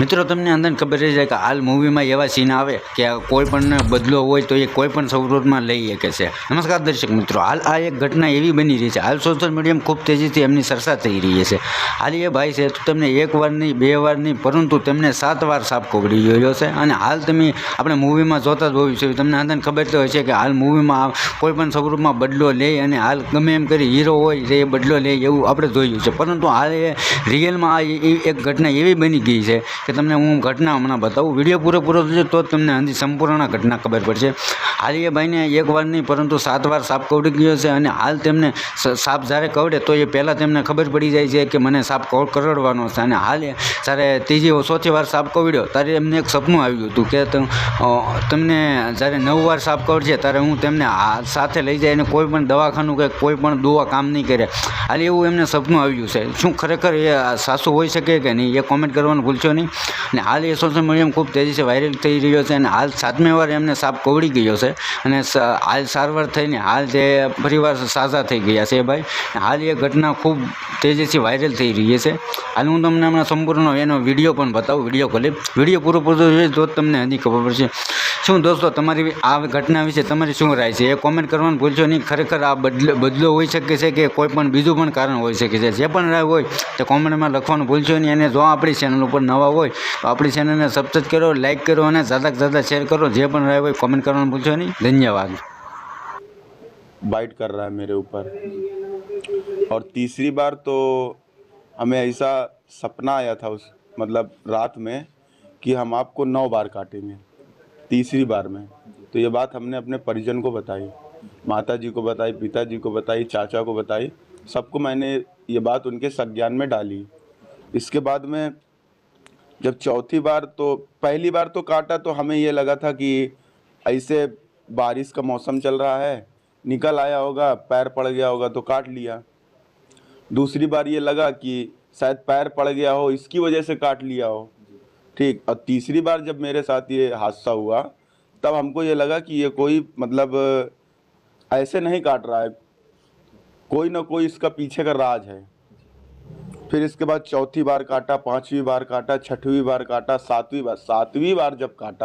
મિત્રો, તમને અંદર ખબર રહી જાય કે હાલ મૂવીમાં એવા સીન આવે કે કોઈ પણ બદલો હોય તો એ કોઈ પણ સ્વરૂપમાં લઈ શકે છે. નમસ્કાર દર્શક મિત્રો, હાલ આ એક ઘટના એવી બની રહી છે. હાલ સોશિયલ મીડિયામાં ખૂબ તેજીથી એમની ચર્ચા થઈ રહી છે. હાલ એ ભાઈ છે, તો તમને એક વાર નહીં, બે વાર નહીં, પરંતુ તેમને સાત વાર સાપ કોગડી ગયો છે. અને હાલ તમે આપણે મૂવીમાં જોતા જ હોવી છે તમને અંદર ખબર તો હોય છે કે હાલ મૂવીમાં કોઈ પણ સ્વરૂપમાં બદલો લે અને હાલ ગમે એમ કરી હીરો હોય એ બદલો લે એવું આપણે જોયું છે. પરંતુ હાલ એ રિયલમાં આ એક ઘટના એવી બની ગઈ છે કે તમને હું ઘટના હમણાં બતાવું. વીડિયો પૂરેપૂરો પૂરો થશે તો જ તમને હજી સંપૂર્ણ ઘટના ખબર પડશે. હાલ એ એક વાર નહીં, પરંતુ સાત વાર સાપ કવડી ગયો છે અને હાલ તેમને સાપ જ્યારે કવડે તો એ પહેલાં તેમને ખબર પડી જાય છે કે મને સાપ કરડવાનો છે. અને હાલ જ્યારે ત્રીજી ચોથી વાર સાપ કવડ્યો, ત્યારે એમને એક સપનું આવ્યું હતું કે તમને જ્યારે નવ વાર સાપ કવડશે, ત્યારે હું તેમને સાથે લઈ જાય અને કોઈ પણ દવાખાનું કે કોઈ પણ દુવા કામ નહીં કરે. હાલ એવું એમને સપનું આવ્યું છે. શું ખરેખર એ સાસુ હોઈ શકે કે નહીં, એ કોમેન્ટ કરવાનું ભૂલશો નહીં. અને હાલ એ સોશિયલ મીડિયામાં ખૂબ તેજીથી વાયરલ થઈ રહ્યો છે અને હાલ સાતમી વાર એમને સાપ કવડી ગયો છે. અને હાલ સારવાર થઈને હાલ તે ફરીવાર સાજા થઈ ગયા છે એ ભાઈ. હાલ એ ઘટના ખૂબ તેજીથી વાયરલ થઈ રહી છે. હાલ હું તમને હમણાં સંપૂર્ણ એનો વીડિયો પણ બતાવું, વીડિયો ક્લિપ વીડિયો પૂરો પૂરો જોઈએ તો જ તમને હજી ખબર પડશે. શું દોસ્તો તમારી આ ઘટના વિશે તમારી શું રાય છે એ કોમેન્ટ કરવાનું ભૂલશો નહીં ખરેખર આ બદલો બદલો હોઈ શકે છે કે કોઈ પણ બીજું પણ કારણ હોઈ શકે છે જે પણ રાય હોય તે કોમેન્ટમાં લખવાનું ભૂલશો નહીં અને જો આપણી ચેનલ ઉપર નવા હોય તો આપણી ચેનલને સબસ્ક્રાઈબ કરો લાઇક કરો અને જ્યાદા જ્યાદા શેર કરો જે પણ રાય હોય કોમેન્ટ કરવાનું ભૂલશો નહીં ધન્યવાદ बाइट कर रहा है मेरे ऊपर और तीसरी बार तो हमें ऐसा सपना आया था उस मतलब रात में कि हम आपको नौ बार काटेंगे तीसरी बार में। तो ये बात हमने अपने परिजन को बताई माता जी को बताई, पिताजी को बताई, चाचा को बताई, सबको मैंने ये बात उनके संज्ञान में डाली। इसके बाद में जब चौथी बार तो पहली बार तो काटा तो हमें ये लगा था कि ऐसे बारिश का मौसम चल रहा है, निकल आया होगा, पैर पड़ गया होगा तो काट लिया। दूसरी बार ये लगा कि शायद पैर पड़ गया हो, इसकी वजह से काट लिया हो। ठीक। और तीसरी बार जब मेरे साथ ये हादसा हुआ, तब हमको ये लगा कि ये कोई मतलब ऐसे नहीं काट रहा है। कोई ना कोई इसका पीछे का राज है। फिर इसके बाद चौथी बार काटा, पांचवी बार काटा, छठवीं बार काटा, सातवीं बार सातवीं बार जब काटा